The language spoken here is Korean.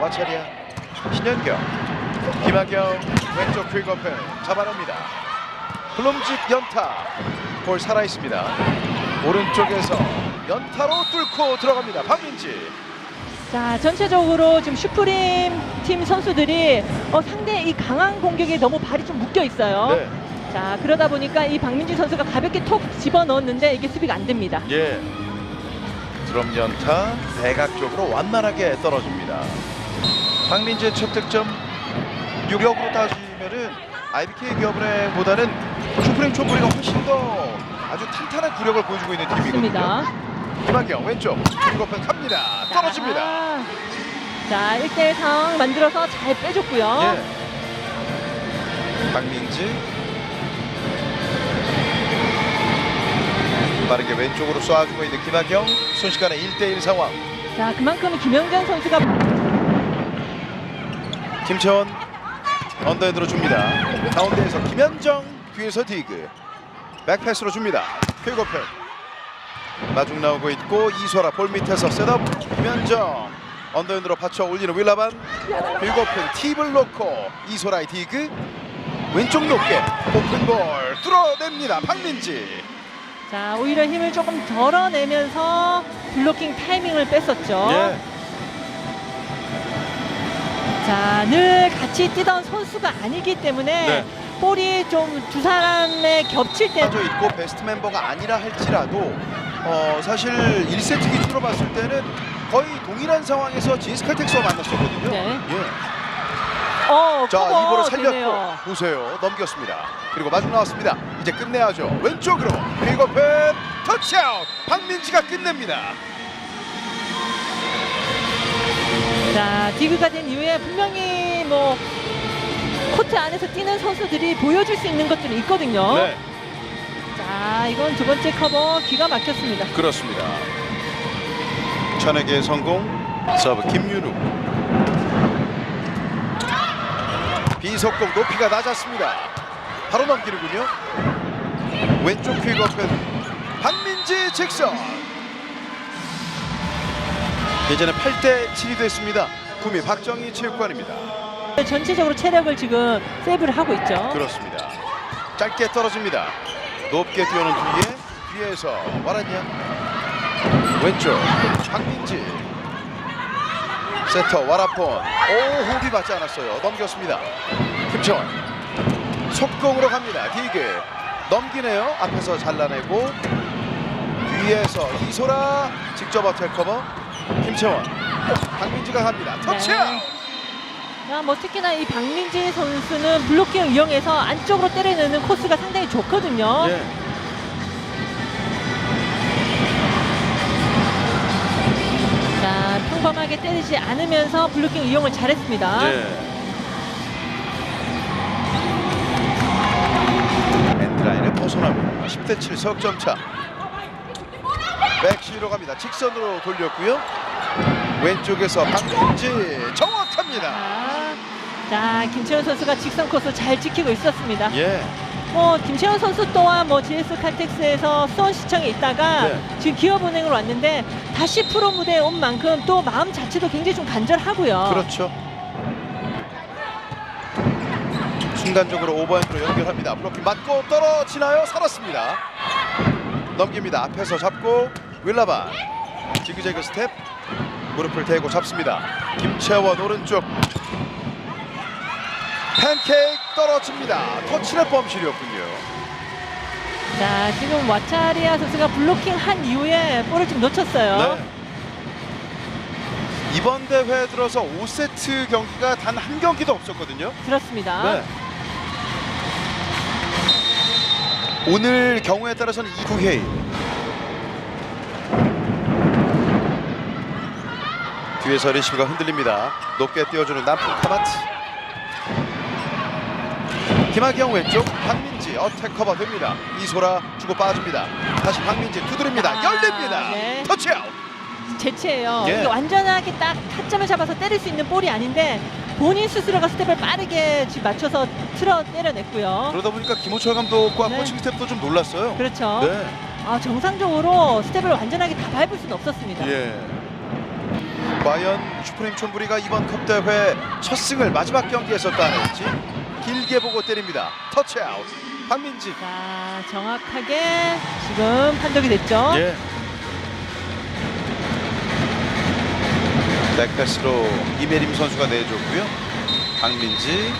와차리아 신현경 김학경 왼쪽 퀵업을 잡아냅니다 플롬직 연타 볼 살아있습니다 오른쪽에서 연타로 뚫고 들어갑니다 박민지 자, 전체적으로 지금 슈프림 팀 선수들이 어, 상대 이 강한 공격에 너무 발이 좀 묶여 있어요. 네. 자, 그러다 보니까 이 박민지 선수가 가볍게 톡 집어 넣었는데 이게 수비가 안 됩니다. 예. 드럼 연타 대각 쪽으로 완만하게 떨어집니다. 첫 득점 유력으로 따지면은 IBK 기업은행보다는 슈프림 촌부리가 훨씬 더 아주 탄탄한 구력을 보여주고 있는 팀이거든요. 맞습니다. 김학경 왼쪽 중거pen 갑니다. 떨어집니다. 자, 자, 1대1 상황 만들어서 잘 빼줬고요. 예. 박민지 빠르게 왼쪽으로 쏴주고 있는 김학경 순식간에 1대1 상황 자, 그만큼 김영전 선수가 김채원 언더핸드로 줍니다. 가운데에서 김현정 뒤에서 디그. 백패스로 줍니다. 퀵오펜 마중 나오고 있고 이소라 볼 밑에서 셋업. 김현정 언더핸드로 받쳐 올리는 윌라반. 퀵오펜 팁을 놓고 이소라의 디그. 왼쪽 높게 오픈볼 뚫어냅니다. 박민지. 자, 오히려 힘을 조금 덜어내면서 블로킹 타이밍을 뺐었죠. 예. 자, 늘 같이 뛰던 선수가 아니기 때문에 네. 볼이 좀 두 사람의 겹칠 때 빠져 있고 베스트 멤버가 아니라 할지라도 어, 사실 1세트 기준으로 봤을 때는 거의 동일한 상황에서 진스 칼텍스와 만났었거든요. 네. 예. 어, 자, 커버 입으로 살렸고 되네요. 보세요. 넘겼습니다. 그리고 마중 나왔습니다. 이제 끝내야죠. 왼쪽으로 빅오펜 터치아웃. 박민지가 끝냅니다. 자, 디그가 된 이후에 분명히 뭐 코트 안에서 뛰는 선수들이 보여줄 수 있는 것들이 있거든요. 네, 자, 이건 두 번째 커버 기가 막혔습니다. 그렇습니다. 천에게 성공. 서브 김윤우. 비속공 높이가 낮았습니다. 바로 넘기는군요. 왼쪽 퀵업은 박민지 직선. 이제는 8대 7이 됐습니다. 구미 박정희 체육관입니다. 전체적으로 체력을 지금 세이브를 하고 있죠. 그렇습니다. 짧게 떨어집니다. 높게 뛰어오는 뒤에 뒤에서 와라냐 왼쪽 박민지 세터 와라폰 오 호흡이 맞지 않았어요. 넘겼습니다. 김철 속공으로 갑니다. 디그 넘기네요. 앞에서 잘라내고 뒤에서 이소라 직접 어택 커버 김채원 박민지가 갑니다. 터치아웃 자, 뭐 특히나 이 박민지 선수는 블로킹을 이용해서 안쪽으로 때려내는 코스가 상당히 좋거든요. 예. 자, 평범하게 때리지 않으면서 블로킹 이용을 잘했습니다. 네. 엔드라인을 벗어납니다. 10대 7 석점 차. 백시로 갑니다. 직선으로 돌렸고요. 왼쪽에서 박민지 정확합니다. 자, 자, 김채원 선수가 직선 코스 잘 지키고 있었습니다. 예. 뭐 김채원 선수 또한 뭐 GS 칼텍스에서 수원 시청에 있다가 네. 지금 기업은행으로 왔는데 다시 프로 무대에 온 만큼 또 마음 자체도 굉장히 좀 간절하고요. 그렇죠. 순간적으로 오버핸드로 연결합니다. 블로킹 맞고 떨어지나요? 살았습니다. 넘깁니다. 앞에서 잡고 윌라반 지그재그 스텝 무릎을 대고 잡습니다. 김채원 오른쪽 팬케이크 떨어집니다. 터치의 범실이었군요. 자, 지금 와차리아 선수가 블로킹 한 이후에 볼을 좀 놓쳤어요. 네. 이번 대회 들어서 5세트 경기가 단 한 경기도 없었거든요. 그렇습니다. 네. 오늘 경우에 따라서는 이구회의 뒤에서 리시브가 흔들립니다. 높게 띄워주는 남풍 카마트 김학경 왼쪽 박민지 어택 커버 됩니다. 이소라 주고 빠집니다. 다시 박민지 두드립니다. 아, 열립니다. 네. 터치아웃. 제치예요. 예. 완전하게 딱 타점을 잡아서 때릴 수 있는 볼이 아닌데 본인 스스로가 스텝을 빠르게 맞춰서 틀어 때려냈고요. 그러다 보니까 김호철 감독과 네. 코칭 스텝도 좀 놀랐어요. 그렇죠. 네. 아, 정상적으로 스텝을 완전하게 다 밟을 수는 없었습니다. 예. 과연 슈프림 촌부리가 이번 컵 대회 첫 승을 마지막 경기에서 따낼지 길게 보고 때립니다. 터치아웃. 박민지. 자, 정확하게 지금 판독이 됐죠. 예. 백패스로 이메림 선수가 내줬고요. 박민지